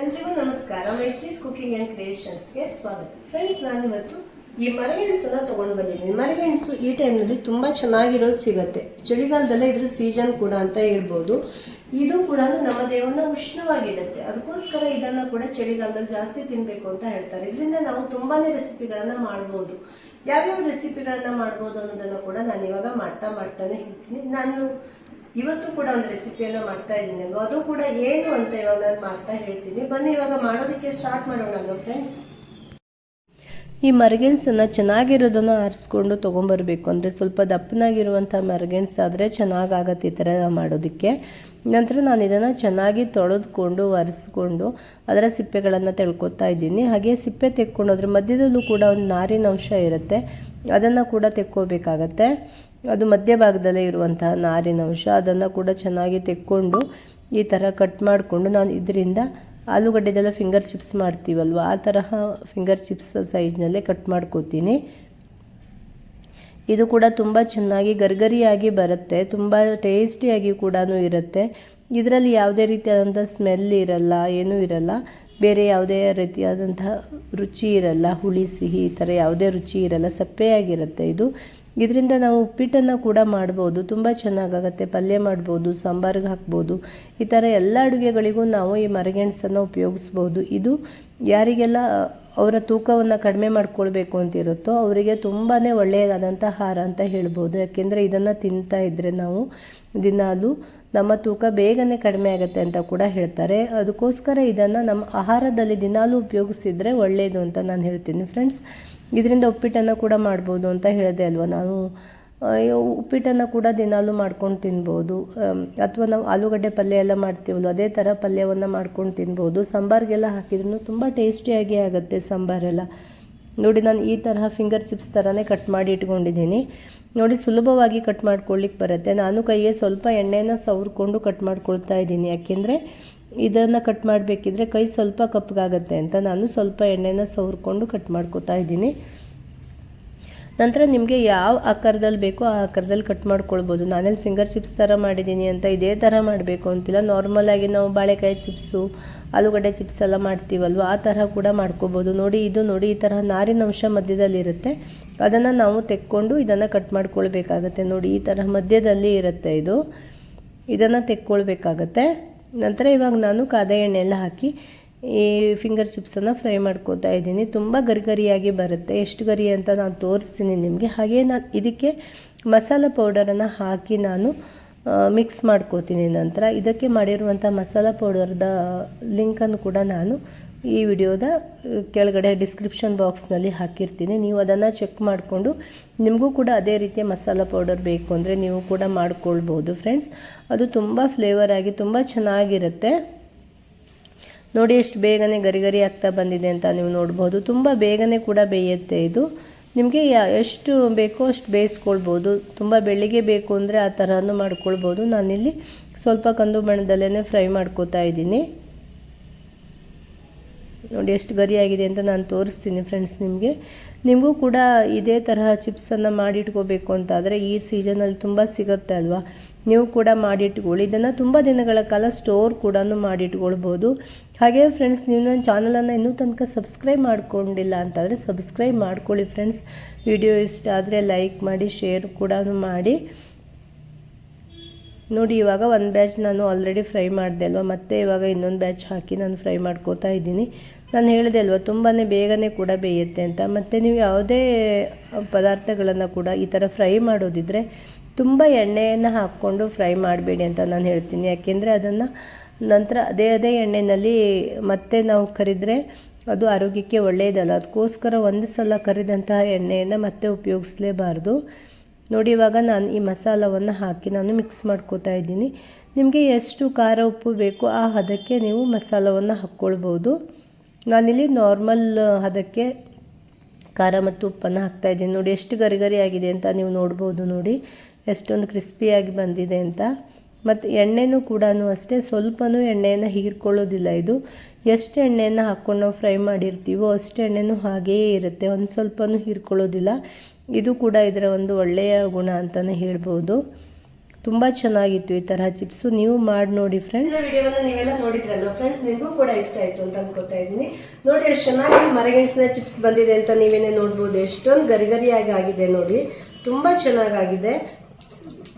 ಎಲ್ರಿಗೂ ನಮಸ್ಕಾರ. Maitri's cooking and ಕ್ರಿಯೇಷನ್ಸ್ಗೆ ಸ್ವಾಗತ. ಫ್ರೆಂಡ್ಸ್ ನಾನು ಇವತ್ತು ಈ ಮರಗೆಣಸನ್ನ ತೊಗೊಂಡು ಬಂದಿದ್ದೀನಿ. ಮರಗೆಣಸು ಈ ಟೈಮ್ನಲ್ಲಿ ತುಂಬ ಚೆನ್ನಾಗಿರೋದು ಸಿಗುತ್ತೆ. ಚಳಿಗಾಲದಲ್ಲೇ ಇದ್ರ ಸೀಸನ್ ಕೂಡ ಅಂತ ಹೇಳ್ಬೋದು. ಇದು ಕೂಡ ನಮ್ಮ ದೇಹವನ್ನು ಉಷ್ಣವಾಗಿಡುತ್ತೆ. ಅದಕ್ಕೋಸ್ಕರ ಇದನ್ನು ಕೂಡ ಚಳಿಗಾಲದಲ್ಲಿ ಜಾಸ್ತಿ ತಿನ್ನಬೇಕು ಅಂತ ಹೇಳ್ತಾರೆ. ಇದರಿಂದ ನಾವು ತುಂಬಾನೇ ರೆಸಿಪಿಗಳನ್ನು ಮಾಡ್ಬೋದು. ಯಾವ್ಯಾವ ರೆಸಿಪಿಗಳನ್ನು ಮಾಡ್ಬೋದು ಅನ್ನೋದನ್ನು ಕೂಡ ನಾನು ಇವಾಗ ಮಾಡ್ತಾ ಮಾಡ್ತಾನೆ ಹೇಳ್ತೀನಿ ನಾನು ಇವತ್ತು ಕೂಡ ಒಂದು ರೆಸಿಪಿಯನ್ನು ಮಾಡ್ತಾ ಇದ್ದೀನಿ ಅಲ್ವಾ? ಅದು ಕೂಡ ಏನು ಅಂತ ಇವಾಗ ನಾನು ಮಾಡ್ತಾ ಹೇಳ್ತೀನಿ. ಬನ್ನಿ, ಇವಾಗ ಮಾಡೋದಕ್ಕೆ ಸ್ಟಾರ್ಟ್ ಮಾಡೋಣ ಅಲ್ವಾ ಫ್ರೆಂಡ್ಸ್ ಈ ಮರಗೆಣಸನ್ನು ಚೆನ್ನಾಗಿರೋದನ್ನು ಆರಿಸ್ಕೊಂಡು ತೊಗೊಂಬರ್ಬೇಕು. ಅಂದರೆ ಸ್ವಲ್ಪ ದಪ್ಪನಾಗಿರುವಂಥ ಮರಗೆಣಸು ಆದರೆ ಚೆನ್ನಾಗಾಗತ್ತೆ ಈ ಥರ ಮಾಡೋದಕ್ಕೆ. ನಂತರ ನಾನು ಇದನ್ನು ಚೆನ್ನಾಗಿ ತೊಳೆದುಕೊಂಡು, ಒರೆಸ್ಕೊಂಡು ಅದರ ಸಿಪ್ಪೆಗಳನ್ನು ತೆಳ್ಕೊತಾ ಇದ್ದೀನಿ. ಹಾಗೆ ಸಿಪ್ಪೆ ತೆಕ್ಕೊಂಡು ಅದ್ರ ಮಧ್ಯದಲ್ಲೂ ಕೂಡ ಒಂದು ನಾರಿನ ಅಂಶ ಇರುತ್ತೆ. ಅದನ್ನು ಕೂಡ ತೆಕ್ಕೋಬೇಕಾಗತ್ತೆ. ಅದು ಮಧ್ಯಭಾಗದಲ್ಲೇ ಇರುವಂತಹ ನಾರಿನ ಅಂಶ. ಅದನ್ನು ಕೂಡ ಚೆನ್ನಾಗಿ ತೆಕ್ಕೊಂಡು ಈ ಥರ ಕಟ್ ಮಾಡಿಕೊಂಡು ನಾನು ಇದರಿಂದ ಆಲೂಗಡ್ಡೆದೆಲ್ಲ ಫಿಂಗರ್ ಚಿಪ್ಸ್ ಮಾಡ್ತೀವಲ್ವ? ಆ ತರಹ ಫಿಂಗರ್ ಚಿಪ್ಸ್ ಸೈಜ್ನಲ್ಲೇ ಕಟ್ ಮಾಡ್ಕೋತೀನಿ. ಇದು ಕೂಡ ತುಂಬ ಚೆನ್ನಾಗಿ ಗರ್ಗರಿಯಾಗಿ ಬರುತ್ತೆ. ತುಂಬ ಟೇಸ್ಟಿಯಾಗಿ ಕೂಡ ಇರುತ್ತೆ. ಇದರಲ್ಲಿ ಯಾವುದೇ ರೀತಿಯಾದಂಥ ಸ್ಮೆಲ್ ಇರಲ್ಲ, ಏನೂ ಇರಲ್ಲ. ಬೇರೆ ಯಾವುದೇ ರೀತಿಯಾದಂತಹ ರುಚಿ ಇರಲ್ಲ, ಹುಳಿ, ಸಿಹಿ, ಈ ಥರ ಯಾವುದೇ ರುಚಿ ಇರಲ್ಲ ಸಪ್ಪೆಯಾಗಿರುತ್ತೆ ಇದು. ಇದರಿಂದ ನಾವು ಉಪ್ಪಿಟ್ಟನ್ನು ಕೂಡ ಮಾಡ್ಬೋದು, ತುಂಬ ಚೆನ್ನಾಗಾಗತ್ತೆ, ಪಲ್ಯ ಮಾಡ್ಬೋದು, ಸಾಂಬಾರಿಗೆ ಹಾಕ್ಬೋದು. ಈ ಥರ ಎಲ್ಲ ಅಡುಗೆಗಳಿಗೂ ನಾವು ಈ ಮರಗೆಣಸನ್ನು ಉಪಯೋಗಿಸ್ಬೋದು. ಇದು ಯಾರಿಗೆಲ್ಲ ಅವರ ತೂಕವನ್ನು ಕಡಿಮೆ ಮಾಡ್ಕೊಳ್ಬೇಕು ಅಂತಿರುತ್ತೋ ಅವರಿಗೆ ತುಂಬಾ ಒಳ್ಳೆಯದಾದಂಥ ಆಹಾರ ಅಂತ ಹೇಳ್ಬೋದು. ಯಾಕೆಂದರೆ ಇದನ್ನು ತಿಂತಾ ಇದ್ದರೆ ನಾವು ದಿನಾಲು ನಮ್ಮ ತೂಕ ಬೇಗನೆ ಕಡಿಮೆ ಆಗುತ್ತೆ ಅಂತ ಕೂಡ ಹೇಳ್ತಾರೆ. ಅದಕ್ಕೋಸ್ಕರ ಇದನ್ನು ನಮ್ಮ ಆಹಾರದಲ್ಲಿ ದಿನಾಲೂ ಉಪಯೋಗಿಸಿದ್ರೆ ಒಳ್ಳೆಯದು ಅಂತ ನಾನು ಹೇಳ್ತೀನಿ. ಫ್ರೆಂಡ್ಸ್ ಇದರಿಂದ ಉಪ್ಪಿಟ್ಟನ್ನು ಕೂಡ ಮಾಡ್ಬೋದು ಅಂತ ಹೇಳಿದೆ ಅಲ್ವಾ? ನಾನು ಉಪ್ಪಿಟ್ಟನ್ನು ಕೂಡ ದಿನಾಲೂ ಮಾಡ್ಕೊಂಡು ತಿನ್ಬೋದು. ಅಥವಾ ನಾವು ಆಲೂಗಡ್ಡೆ ಪಲ್ಯ ಎಲ್ಲ ಮಾಡ್ತೀವಲ್ಲ ಅದೇ ಥರ ಪಲ್ಯವನ್ನು ಮಾಡ್ಕೊಂಡು ತಿನ್ಬೋದು. ಸಾಂಬಾರಿಗೆಲ್ಲ ಹಾಕಿದ್ರೂ ತುಂಬ ಟೇಸ್ಟಿಯಾಗಿ ಆಗುತ್ತೆ ಸಾಂಬಾರೆಲ್ಲ. ನೋಡಿ, ನಾನು ಈ ತರಹ ಫಿಂಗರ್ ಚಿಪ್ಸ್ ಥರನೇ ಕಟ್ ಮಾಡಿ ಇಟ್ಕೊಂಡಿದ್ದೀನಿ. ನೋಡಿ, ಸುಲಭವಾಗಿ ಕಟ್ ಮಾಡ್ಕೊಳ್ಳಿಕ್ಕೆ ಬರುತ್ತೆ. ನಾನು ಕೈಗೆ ಸ್ವಲ್ಪ ಎಣ್ಣೆನ ಸವ್ರ್ಕೊಂಡು ಕಟ್ ಮಾಡ್ಕೊಳ್ತಾ ಇದ್ದೀನಿ. ಯಾಕೆಂದರೆ ಇದನ್ನು ಕಟ್ ಮಾಡಬೇಕಿದ್ರೆ ಕೈ ಸ್ವಲ್ಪ ಕಪ್ಪಗಾಗತ್ತೆ ಅಂತ. ನಾನು ಸ್ವಲ್ಪ ಎಣ್ಣೆನ ಸವರ್ಕೊಂಡು ಕಟ್ ಮಾಡ್ಕೊತಾ ಇದ್ದೀನಿ. ನಂತರ ನಿಮಗೆ ಯಾವ ಆಕಾರದಲ್ಲಿ ಬೇಕೋ ಆ ಆಕಾರದಲ್ಲಿ ಕಟ್ ಮಾಡ್ಕೊಳ್ಬೋದು. ನಾನೆಲ್ಲಿ ಫಿಂಗರ್ ಚಿಪ್ಸ್ ಥರ ಮಾಡಿದ್ದೀನಿ ಅಂತ ಇದೇ ಥರ ಮಾಡಬೇಕು ಅಂತಿಲ್ಲ. ನಾರ್ಮಲಾಗಿ ನಾವು ಬಾಳೆಕಾಯಿ ಚಿಪ್ಸು ಆಲೂಗಡ್ಡೆ ಚಿಪ್ಸ್ ಎಲ್ಲ ಮಾಡ್ತೀವಲ್ವ? ಆ ಥರ ಕೂಡ ಮಾಡ್ಕೋಬೋದು ನೋಡಿ, ಇದು ನೋಡಿ, ಈ ಥರ ನಾರಿನ ಅಂಶ ಮಧ್ಯದಲ್ಲಿರುತ್ತೆ ಅದನ್ನು ನಾವು ತೆಕ್ಕೊಂಡು ಇದನ್ನು ಕಟ್ ಮಾಡ್ಕೊಳ್ಬೇಕಾಗತ್ತೆ. ನೋಡಿ, ಈ ಥರ ಮಧ್ಯದಲ್ಲಿ ಇರುತ್ತೆ ಇದು. ಇದನ್ನು ತೆಕ್ಕೊಳ್ಬೇಕಾಗತ್ತೆ. ನಂತರ ಇವಾಗ ನಾನು ಕಾದ ಎಣ್ಣೆ ಎಲ್ಲ ಹಾಕಿ ಈ ಫಿಂಗರ್ ಚಿಪ್ಸನ್ನು ಫ್ರೈ ಮಾಡ್ಕೋತಾ ಇದ್ದೀನಿ. ತುಂಬ ಗರಿ ಗರಿಯಾಗಿ ಬರುತ್ತೆ. ಎಷ್ಟು ಗರಿ ಅಂತ ನಾನು ತೋರಿಸ್ತೀನಿ ನಿಮಗೆ. ಹಾಗೆ ನಾನು ಇದಕ್ಕೆ ಮಸಾಲ ಪೌಡರನ್ನು ಹಾಕಿ ನಾನು ಮಿಕ್ಸ್ ಮಾಡ್ಕೋತೀನಿ ನಂತರ. ಇದಕ್ಕೆ ಮಾಡಿರುವಂಥ ಮಸಾಲ ಪೌಡರ್ದ ಲಿಂಕನ್ನು ಕೂಡ ನಾನು ಈ ವಿಡಿಯೋದ ಕೆಳಗಡೆ ಡಿಸ್ಕ್ರಿಪ್ಷನ್ ಬಾಕ್ಸ್ನಲ್ಲಿ ಹಾಕಿರ್ತೀನಿ. ನೀವು ಅದನ್ನು ಚೆಕ್ ಮಾಡಿಕೊಂಡು ನಿಮಗೂ ಕೂಡ ಅದೇ ರೀತಿಯ ಮಸಾಲ ಪೌಡರ್ ಬೇಕು ಅಂದರೆ ನೀವು ಕೂಡ ಮಾಡ್ಕೊಳ್ಬೋದು ಫ್ರೆಂಡ್ಸ್ ಅದು ತುಂಬ ಫ್ಲೇವರ್ ಆಗಿ ತುಂಬ ಚೆನ್ನಾಗಿರುತ್ತೆ. ನೋಡಿ ಎಷ್ಟು ಬೇಗನೆ ಗರಿ ಗರಿ ಆಗ್ತಾ ಬಂದಿದೆ ಅಂತ ನೀವು ನೋಡ್ಬೋದು. ತುಂಬ ಬೇಗನೆ ಕೂಡ ಬೇಯುತ್ತೆ ಇದು. ನಿಮಗೆ ಎಷ್ಟು ಬೇಕೋ ಅಷ್ಟು ಬೇಯಿಸ್ಕೊಳ್ಬೋದು. ತುಂಬ ಬೆಳಿಗ್ಗೆ ಬೇಕು ಅಂದರೆ ಆ ಥರನೂ ಮಾಡ್ಕೊಳ್ಬೋದು. ನಾನಿಲ್ಲಿ ಸ್ವಲ್ಪ ಕಂದು ಬಣ್ಣದಲ್ಲೇ ಫ್ರೈ ಮಾಡ್ಕೋತಾ ಇದ್ದೀನಿ. ನೋಡಿ ಎಷ್ಟು ಗರಿಯಾಗಿದೆ ಅಂತ ನಾನು ತೋರಿಸ್ತೀನಿ ಫ್ರೆಂಡ್ಸ್ ನಿಮಗೆ. ನಿಮಗೂ ಕೂಡ ಇದೇ ತರಹ ಚಿಪ್ಸನ್ನು ಮಾಡಿಟ್ಕೋಬೇಕು ಅಂತಾದರೆ ಈ ಸೀಸನಲ್ಲಿ ತುಂಬ ಸಿಗುತ್ತೆ ಅಲ್ವಾ? ನೀವು ಕೂಡ ಮಾಡಿಟ್ಕೊಳ್ಳಿ. ಇದನ್ನು ತುಂಬ ದಿನಗಳ ಕಾಲ ಸ್ಟೋರ್ ಕೂಡ ಮಾಡಿಟ್ಕೊಳ್ಬೋದು. ಹಾಗೆ ಫ್ರೆಂಡ್ಸ್ ನೀವು ನನ್ನ ಚಾನಲನ್ನು ಇನ್ನೂ ತನಕ ಸಬ್ಸ್ಕ್ರೈಬ್ ಮಾಡ್ಕೊಂಡಿಲ್ಲ ಅಂತಂದರೆ ಸಬ್ಸ್ಕ್ರೈಬ್ ಮಾಡ್ಕೊಳ್ಳಿ ಫ್ರೆಂಡ್ಸ್ ವಿಡಿಯೋ ಇಷ್ಟ ಆದರೆ ಲೈಕ್ ಮಾಡಿ ಶೇರ್ ಕೂಡ ಮಾಡಿ. ನೋಡಿ, ಇವಾಗ ಒಂದು ಬ್ಯಾಚ್ ನಾನು ಆಲ್ರೆಡಿ ಫ್ರೈ ಮಾಡಿದೆ ಅಲ್ವಾ? ಮತ್ತೆ ಇವಾಗ ಇನ್ನೊಂದು ಬ್ಯಾಚ್ ಹಾಕಿ ನಾನು ಫ್ರೈ ಮಾಡ್ಕೋತಾ ಇದ್ದೀನಿ. ನಾನು ಹೇಳಿದೆ ಅಲ್ವಾ ತುಂಬಾ ಬೇಗನೆ ಕೂಡ ಬೇಯುತ್ತೆ ಅಂತ. ಮತ್ತು ನೀವು ಯಾವುದೇ ಪದಾರ್ಥಗಳನ್ನು ಕೂಡ ಈ ಥರ ಫ್ರೈ ಮಾಡೋದಿದ್ರೆ ತುಂಬ ಎಣ್ಣೆಯನ್ನು ಹಾಕ್ಕೊಂಡು ಫ್ರೈ ಮಾಡಬೇಡಿ ಅಂತ ನಾನು ಹೇಳ್ತೀನಿ. ಯಾಕೆಂದರೆ ಅದನ್ನು ನಂತರ ಅದೇ ಅದೇ ಎಣ್ಣೆಯಲ್ಲಿ ಮತ್ತೆ ನಾವು ಕರಿದರೆ ಅದು ಆರೋಗ್ಯಕ್ಕೆ ಒಳ್ಳೆಯದಲ್ಲ ಅದಕ್ಕೋಸ್ಕರ ಒಂದು ಸಲ ಕರಿದಂತಹ ಎಣ್ಣೆಯನ್ನು ಮತ್ತೆ ಉಪಯೋಗಿಸಲೇಬಾರ್ದು. ನೋಡಿ, ಇವಾಗ ನಾನು ಈ ಮಸಾಲವನ್ನು ಹಾಕಿ ನಾನು ಮಿಕ್ಸ್ ಮಾಡ್ಕೋತಾ ಇದ್ದೀನಿ. ನಿಮಗೆ ಎಷ್ಟು ಖಾರ ಉಪ್ಪು ಬೇಕು ಆ ಹದಕ್ಕೆ ನೀವು ಮಸಾಲವನ್ನು ಹಾಕ್ಕೊಳ್ಬೋದು. ನಾನಿಲ್ಲಿ ನಾರ್ಮಲ್ ಹದಕ್ಕೆ ಖಾರ ಮತ್ತು ಉಪ್ಪನ್ನು ಹಾಕ್ತಾಯಿದ್ದೀನಿ ನೋಡಿ, ಎಷ್ಟು ಗರಿಗರಿ ಗರಿ ಆಗಿದೆ ಅಂತ ನೀವು ನೋಡ್ಬೋದು ನೋಡಿ. ಎಷ್ಟೊಂದು ಕ್ರಿಸ್ಪಿಯಾಗಿ ಬಂದಿದೆ ಅಂತ. ಮತ್ತು ಎಣ್ಣೆನೂ ಕೂಡ ಅಷ್ಟೇ, ಸ್ವಲ್ಪನೂ ಎಣ್ಣೆಯನ್ನು ಹೀರ್ಕೊಳ್ಳೋದಿಲ್ಲ ಇದು. ಎಷ್ಟು ಎಣ್ಣೆಯನ್ನು ಹಾಕ್ಕೊಂಡು ನಾವು ಫ್ರೈ ಮಾಡಿರ್ತೀವೋ ಅಷ್ಟು ಎಣ್ಣೆನೂ ಹಾಗೆಯೇ ಇರುತ್ತೆ, ಒಂದು ಸ್ವಲ್ಪನೂ ಹೀರ್ಕೊಳ್ಳೋದಿಲ್ಲ. ಇದು ಕೂಡ ಇದರ ಒಂದು ಒಳ್ಳೆಯ ಗುಣ ಅಂತಲೇ ಹೇಳ್ಬೋದು. ತುಂಬ ಚೆನ್ನಾಗಿತ್ತು ಈ ತರಹ ಚಿಪ್ಸು, ನೀವು ಮಾಡಿ ನೋಡಿ ಫ್ರೆಂಡ್ಸ್ ವಿಡಿಯೋವನ್ನು ನೀವೆಲ್ಲ ನೋಡಿದ್ರಲ್ಲ ಫ್ರೆಂಡ್ಸ್ ನಿಮಗೂ ಕೂಡ ಇಷ್ಟ ಆಯ್ತು ಅಂತ ಅನ್ಕೋತಾ ಇದ್ದೀನಿ. ನೋಡಿ ಎಷ್ಟು ಚೆನ್ನಾಗಿ ಮರಗೆಣಸಿನ ಚಿಪ್ಸ್ ಬಂದಿದೆ ಅಂತ ನೀವೇನೆ ನೋಡ್ಬೋದು. ಎಷ್ಟೊಂದು ಗರಿಗರಿಯಾಗಿ ಆಗಿದೆ ನೋಡಿ. ತುಂಬಾ ಚೆನ್ನಾಗಾಗಿದೆ.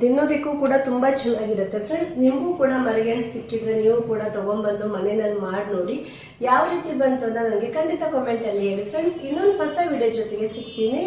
ತಿನ್ನೋದಕ್ಕೂ ಕೂಡ ತುಂಬಾ ಚೆನ್ನಾಗಿರುತ್ತೆ. ಫ್ರೆಂಡ್ಸ್ ನಿಮಗೂ ಕೂಡ ಮರಗೆಣಸು ಸಿಕ್ಕಿದ್ರೆ ನೀವು ಕೂಡ ತಗೊಂಡ್ಬಂದು ಮನೆಯಲ್ಲಿ ಮಾಡಿ ನೋಡಿ ಯಾವ ರೀತಿ ಬಂತು ಅಂತ ನನಗೆ ಖಂಡಿತ ಕಾಮೆಂಟ್ ಅಲ್ಲಿ ಹೇಳಿ. ಫ್ರೆಂಡ್ಸ್ ಇನ್ನೊಂದು ಹೊಸ ವಿಡಿಯೋ ಜೊತೆಗೆ ಸಿಗ್ತೀನಿ.